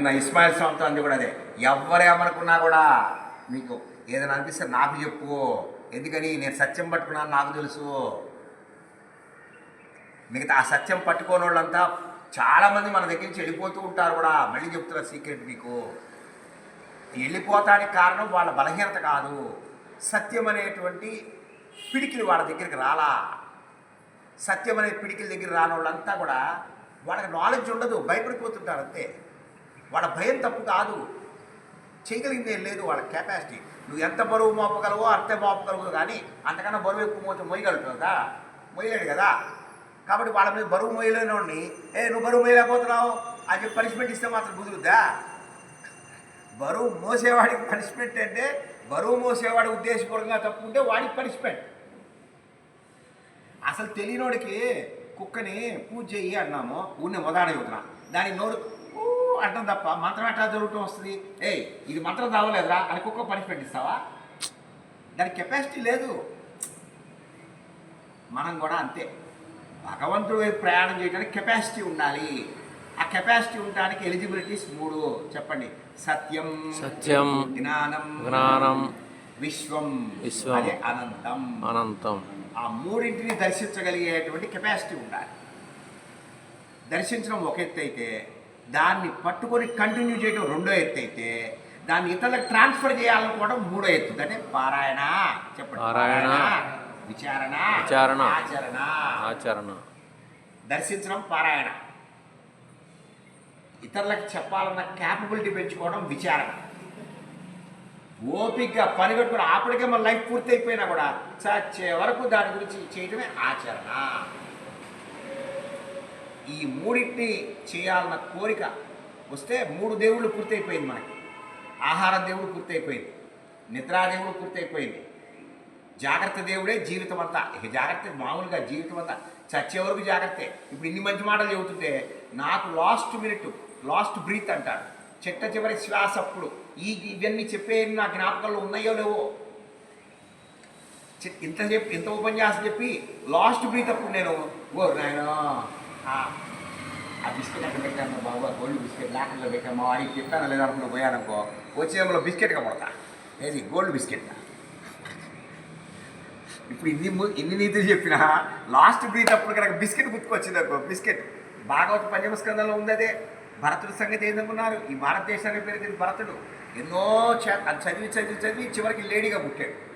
నా ఇస్మాయిల్ స్వామితో అంది కూడా అదే. ఎవరేమనుకున్నా కూడా మీకు ఏదైనా అనిపిస్తే నాకు చెప్పు. ఎందుకని? నేను సత్యం పట్టుకున్నాను నాకు తెలుసు. మిగతా ఆ సత్యం పట్టుకోని వాళ్ళంతా చాలామంది మన దగ్గర నుంచి వెళ్ళిపోతూ ఉంటారు కూడా. మళ్ళీ చెప్తున్నా సీక్రెట్ మీకు. వెళ్ళిపోతానికి కారణం వాళ్ళ బలహీనత కాదు. సత్యం అనేటువంటి పిడికిలు వాళ్ళ దగ్గరికి రాలా. సత్యం అనే పిడికిల దగ్గర రాని వాళ్ళంతా కూడా వాళ్ళకి నాలెడ్జ్ ఉండదు. భయపడిపోతుంటారు అంతే. వాళ్ళ భయం తప్పు కాదు. చేయగలిగిందే లేదు వాళ్ళ కెపాసిటీ నువ్వు ఎంత బరువు మోపగలవో అంతే మోపగలవు కానీ అంతకన్నా బరువు ఎక్కువ మోతే మొయ్యగలుగుతావు కదా? మొయ్యలేడు కదా? కాబట్టి వాళ్ళ మీద బరువు మొయ్యలేని వాడిని ఏ నువ్వు బరువు మొయ్యలేకపోతున్నావు? అని చెప్పి పనిష్మెంట్ ఇస్తే మాత్రం కుదురుద్దా? బరువు మోసేవాడికి పనిష్మెంట్ అంటే బరువు మోసేవాడి ఉద్దేశపూర్వకంగా తప్పు ఉంటే వాడికి పనిష్మెంట్ అసలు తెలియనోడికి కుక్కని పూజ చెయ్యి అన్నాము ఊరిని మొదాడ యువతన దానికి నోరు అంటాం తప్ప మంత్రం ఎట్లా జరుగుతూ వస్తుంది? ఏయ్ ఇది మంత్రం తాగలేదురా అని కుక్క పనిష్మెంట్ ఇస్తావా దానికి కెపాసిటీ లేదు. మనం కూడా అంతే. భగవంతుడి వైపు ప్రయాణం చేయడానికి కెపాసిటీ ఉండాలి. ఆ కెపాసిటీ ఉండడానికి ఎలిజిబిలిటీస్ మూడు. చెప్పండి. సత్యం సత్యం, జ్ఞానం జ్ఞానం, విశ్వం విశ్వం, అదే అనంతం. అనంతం. ఆ మూడింటిని దర్శించగలిగేటువంటి కెపాసిటీ ఉండాలి. దర్శించడం ఒక ఎత్తు అయితే దాన్ని పట్టుకొని కంటిన్యూ చేయడం రెండో ఎత్తు అయితే దాన్ని ఇతరులకు ట్రాన్స్ఫర్ చేయాలనుకోవడం మూడో ఎత్తు. అంటే పారాయణ చెప్పండి. పారాయణ, విచారణ విచారణ, ఆచరణ. ఆచరణ. దర్శించడం పారాయణ. ఇతరులకు చెప్పాలన్న క్యాపబిలిటీ పెంచుకోవడం విచారణ. ఓపికగా పని పెట్టుకుని అప్పటికే మన లైఫ్ పూర్తి అయిపోయినా కూడా చచ్చే వరకు దాని గురించి చేయడమే ఆచరణ. ఈ మూడింటిని చేయాలన్న కోరిక వస్తే మూడు దేవుళ్ళు పూర్తయిపోయింది మనకి. ఆహార దేవుడు పూర్తయిపోయింది. నిద్రా దేవుడు పూర్తయిపోయింది. జాగ్రత్త దేవుడే జీవితం అంతా ఇక జాగ్రత్త మామూలుగా జీవితం అంతా చచ్చే వరకు జాగ్రత్తే. ఇప్పుడు ఇన్ని మంచి మాటలు చెబుతుంటే నాకు లాస్ట్ మినిట్ లాస్ట్ బ్రీత్ అంటాడు. చెట్ట చివరి శ్వాస అప్పుడు. ఈ ఇవన్నీ చెప్పేవి నా జ్ఞాపకాలు ఉన్నాయో లేవో? ఇంత చెప్పి ఇంత ఉపన్యాసం చెప్పి లాస్ట్ బ్రీత్ అప్పుడు నేను ఓ నాయనా Ah, ఆ బిస్కెట్ అక్కడ పెట్టాను బాబు ఆ గోల్డ్ బిస్కెట్ లాకర్లో పెట్టాను. మా వాడికి చెప్పాను లేదా అనుకుని పోయానుకో వచ్చేమలో బిస్కెట్గా పడతా ఏది గోల్డ్ బిస్కెట్? ఇప్పుడు ఇన్ని ము- ఇన్ని నీతులు చెప్పినా లాస్ట్ బ్రీత్ అప్పుడు కనుక బిస్కెట్ గుర్తుకొచ్చింది అనుకో బిస్కెట్. భాగవత పంచమస్కందంలో ఉంది అదే. భరతుడి సంగతి ఏందనుకున్నారు? ఈ భారతదేశానికి పేరు భరతుడు. ఎన్నో చే అది చదివి చదివి చదివి చివరికి లేడీగా పుట్టాడు.